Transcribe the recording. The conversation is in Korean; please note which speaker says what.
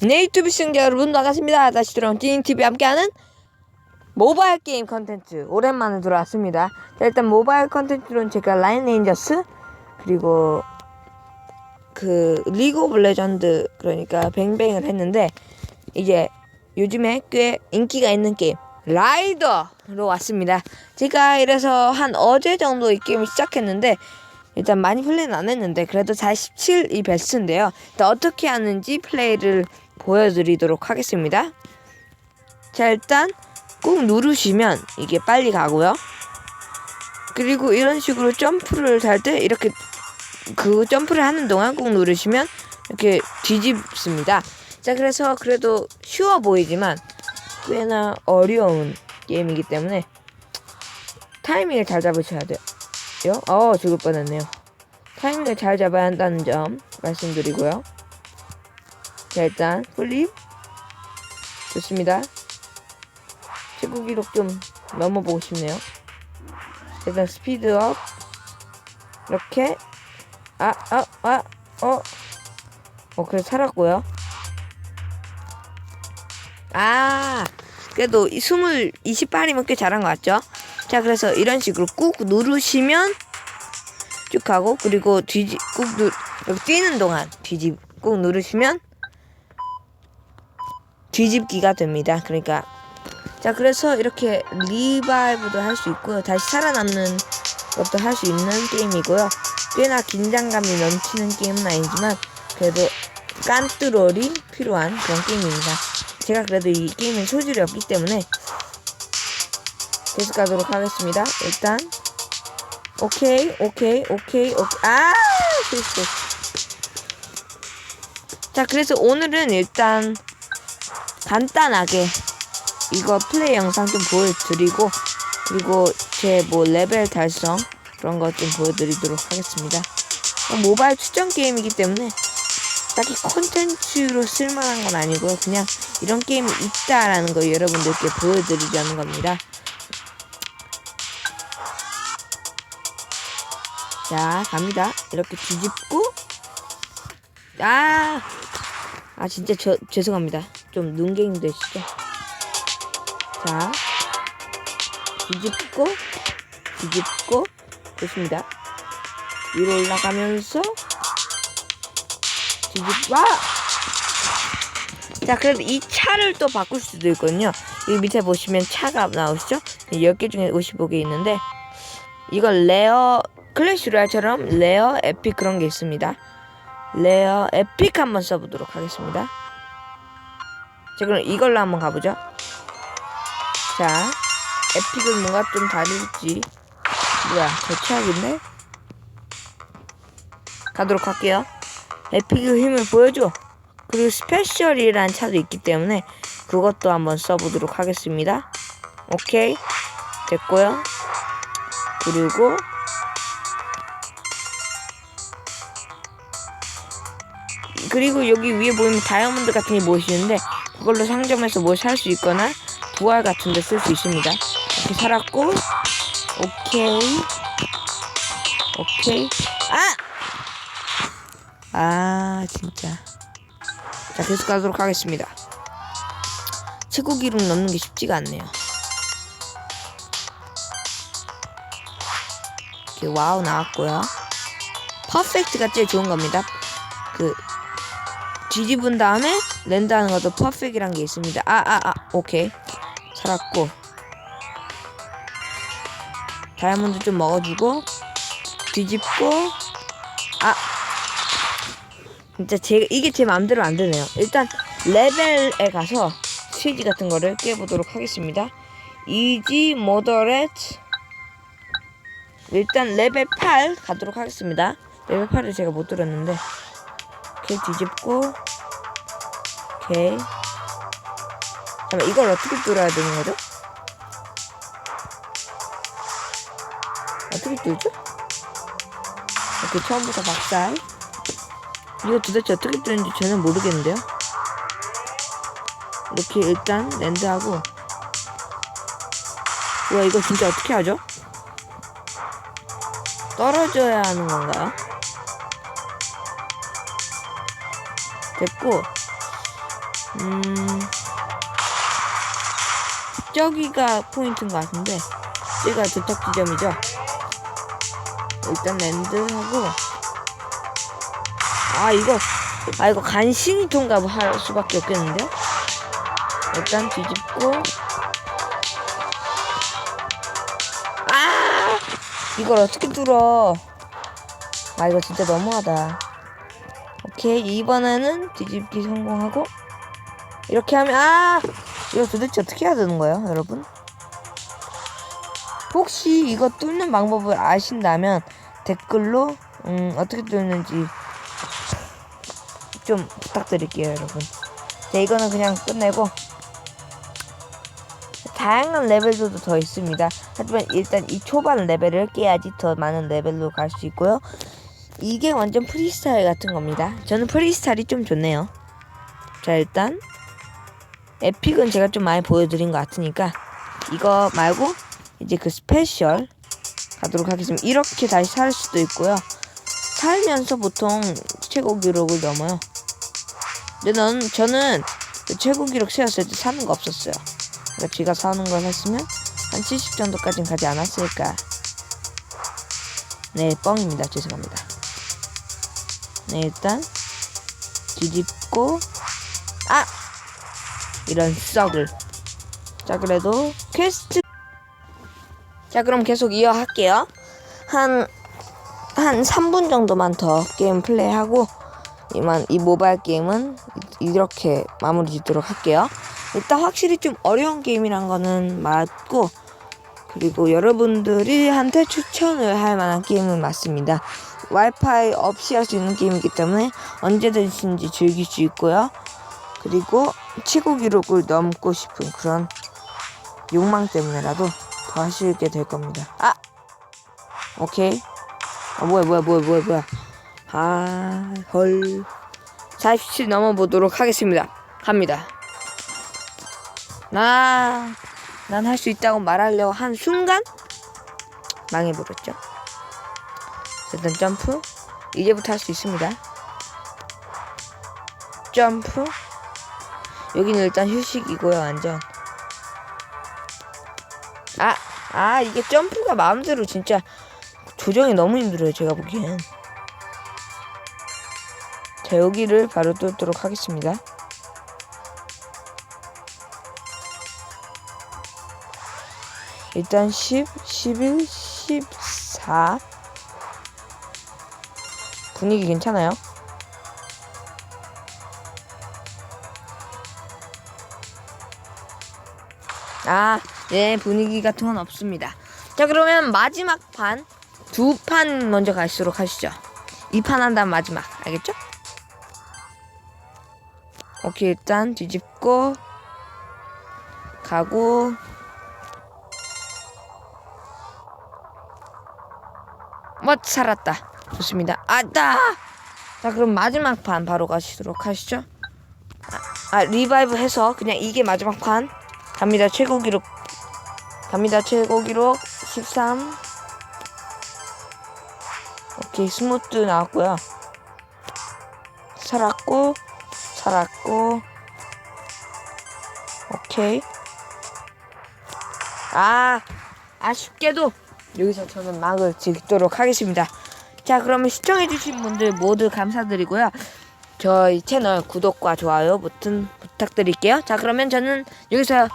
Speaker 1: 네 유튜브 시청자 여러분 반갑습니다. 다시 돌아온 띵TV 함께하는 모바일 게임 컨텐츠 오랜만에 돌아왔습니다. 자, 일단 모바일 컨텐츠로는 제가 라인 레인저스 그리고 그 리그 오브 레전드 그러니까 뱅뱅을 했는데 이제 요즘에 꽤 인기가 있는 게임 라이더로 왔습니다. 제가 이래서 한 어제 정도 이 게임을 시작했는데 일단 많이 플레이는 안 했는데 그래도 47이 베스트인데요. 일단 어떻게 하는지 플레이를 보여드리도록 하겠습니다. 자 일단 꾹 누르시면 이게 빨리 가고요. 그리고 이런 식으로 점프를 할 때 이렇게 그 점프를 하는 동안 꾹 누르시면 이렇게 뒤집습니다. 자 그래서 그래도 쉬워 보이지만 꽤나 어려운 게임이기 때문에 타이밍을 잘 잡으셔야 돼요. 어 죽을 뻔했네요. 타이밍을 잘 잡아야 한다는 점 말씀드리고요. 자 일단 플립 좋습니다. 최고 기록 좀 넘어보고 싶네요. 일단 스피드업 이렇게 아 아 아 어 어 그래 살았고요. 아 그래도 이 스물 28이면 꽤 잘한 것 같죠? 자 그래서 이런 식으로 꾹 누르시면 쭉 가고 그리고 뒤지 꾹 누, 뛰는 동안 뒤집 꾹 누르시면 뒤집기가 됩니다. 그러니까 자 그래서 이렇게 리바이브도 할 수 있고요. 다시 살아남는 것도 할 수 있는 게임이고요. 꽤나 긴장감이 넘치는 게임은 아니지만 그래도 깐뚜롤이 필요한 그런 게임입니다. 제가 그래도 이 게임은 소질이 없기 때문에 계속 가도록 하겠습니다. 일단 오케이 오케이 오케이 오케이 아 실수 자 그래서 오늘은 일단 간단하게 이거 플레이 영상 좀 보여드리고 그리고 제 뭐 레벨 달성 그런 것 좀 보여드리도록 하겠습니다. 어, 모바일 추천 게임이기 때문에 딱히 콘텐츠로 쓸만한 건 아니고요. 그냥 이런 게임이 있다라는 거 여러분들께 보여드리려는 겁니다. 자, 갑니다. 이렇게 뒤집고 아, 아 진짜 저 죄송합니다. 좀 눈갱이 되시죠? 자, 뒤집고 뒤집고 좋습니다. 위로 올라가면서 뒤집어. 자, 그래도 이 차를 또 바꿀 수도 있거든요. 여기 밑에 보시면 차가 나오시죠? 10개 중에 55개 있는데 이걸 레어 클래시 로얄처럼 레어 에픽 그런 게 있습니다. 레어 에픽 한번 써보도록 하겠습니다. 자 그럼 이걸로 한번 가보죠. 자 에픽은 뭔가 좀 다를지 뭐야 대체하겠네? 가도록 할게요. 에픽의 힘을 보여줘. 그리고 스페셜이라는 차도 있기 때문에 그것도 한번 써보도록 하겠습니다. 오케이 됐고요. 그리고 그리고 여기 위에 보이면 다이아몬드 같은 게 모이시는데 그걸로 상점에서 뭘 살 수 있거나 부활 같은 데 쓸 수 있습니다. 이렇게 살았고 오케이 오케이 아! 아 진짜 자 계속 가도록 하겠습니다. 최고 기록 넘는 게 쉽지가 않네요. 이렇게 와우 나왔고요. 퍼펙트가 제일 좋은 겁니다. 그 뒤집은 다음에 랜드하는 것도 퍼펙이란 게 있습니다. 아 아 아 오케이 살았고 다이아몬드 좀 먹어주고 뒤집고 아 진짜 제 이게 제 마음대로 안 되네요. 일단 레벨에 가서 스테이지 같은 거를 깨보도록 하겠습니다. 이지 모더렛 일단 레벨 8 가도록 하겠습니다. 레벨 8을 제가 못 들었는데 이렇게 뒤집고 오케이 잠깐 이걸 어떻게 뚫어야 되는 거죠? 어떻게 뚫죠? 이렇게 처음부터 박살 이거 도대체 어떻게 뚫는지 저는 모르겠는데요 이렇게 일단 랜드하고 와 이거 진짜 어떻게 하죠? 떨어져야 하는 건가요? 됐고 음, 저기가 포인트인 것 같은데, 여기가 도착 지점이죠. 일단 랜드하고, 아, 이거, 아, 이거 간신히 통과할 수밖에 없겠는데? 일단 뒤집고, 아! 이걸 어떻게 뚫어? 아, 이거 진짜 너무하다. 오케이, 이번에는 뒤집기 성공하고, 이렇게 하면, 아! 이거 도대체 어떻게 해야 되는 거예요, 여러분? 혹시 이거 뚫는 방법을 아신다면 댓글로 음, 어떻게 뚫는지 좀 부탁드릴게요, 여러분. 자, 이거는 그냥 끝내고 다양한 레벨들도 더 있습니다. 하지만 일단 이 초반 레벨을 깨야지 더 많은 레벨로 갈 수 있고요. 이게 완전 프리스타일 같은 겁니다. 저는 프리스타일이 좀 좋네요. 자, 일단 에픽은 제가 좀 많이 보여드린 것 같으니까 이거 말고 이제 그 스페셜 가도록 하겠습니다. 이렇게 다시 살 수도 있고요. 살면서 보통 최고 기록을 넘어요. 근데 넌 저는 그 최고 기록 세웠을 때 사는 거 없었어요. 그러니까 제가 사는 걸 했으면 한 70 정도까지는 가지 않았을까. 네, 뻥입니다. 죄송합니다. 네, 일단 뒤집고 아! 이런 썩을. 자 그래도 퀘스트. 자 그럼 계속 이어할게요. 한한 3분 정도만 더 게임 플레이하고 이만 이 모바일 게임은 이렇게 마무리 짓도록 할게요. 일단 확실히 좀 어려운 게임이란 거는 맞고 그리고 여러분들이 한테 추천을 할 만한 게임은 맞습니다 와이파이 없이 할 수 있는 게임이기 때문에 언제든지 즐길 수 있고요 그리고 최고 기록을 넘고 싶은 그런 욕망 때문에라도 더 하시게 될 겁니다. 아! 오케이. 아, 뭐야, 뭐야, 뭐야, 뭐야, 뭐야. 아, 헐. 47 넘어보도록 하겠습니다. 갑니다. 나, 난 할 수 있다고 말하려고 한 순간 망해버렸죠. 일단 점프. 이제부터 할 수 있습니다. 점프. 여기는 일단 휴식이고요, 완전. 아, 아, 이게 점프가 마음대로 진짜 조정이 너무 힘들어요, 제가 보기엔. 자, 여기를 바로 뚫도록 하겠습니다. 일단 10, 11, 14. 분위기 괜찮아요? 아, 네, 분위기 같은 건 없습니다. 자, 그러면 마지막 판, 두 판 먼저 갈수록 하시죠. 이 판 한 다음 마지막, 알겠죠? 오케이, 일단 뒤집고, 가고, 뭐, 살았다. 좋습니다. 아따! 자, 그럼 마지막 판 바로 가시도록 하시죠. 아, 아 리바이브 해서 그냥 이게 마지막 판. 갑니다. 최고 기록. 갑니다. 최고 기록 13. 오케이. 스무트 나왔고요. 살았고 살았고 오케이. 아, 아쉽게도 여기서 저는 막을 짓도록 하겠습니다. 자, 그러면 시청해주신 분들 모두 감사드리고요. 저희 채널 구독과 좋아요 버튼 부탁드릴게요. 자, 그러면 저는 여기서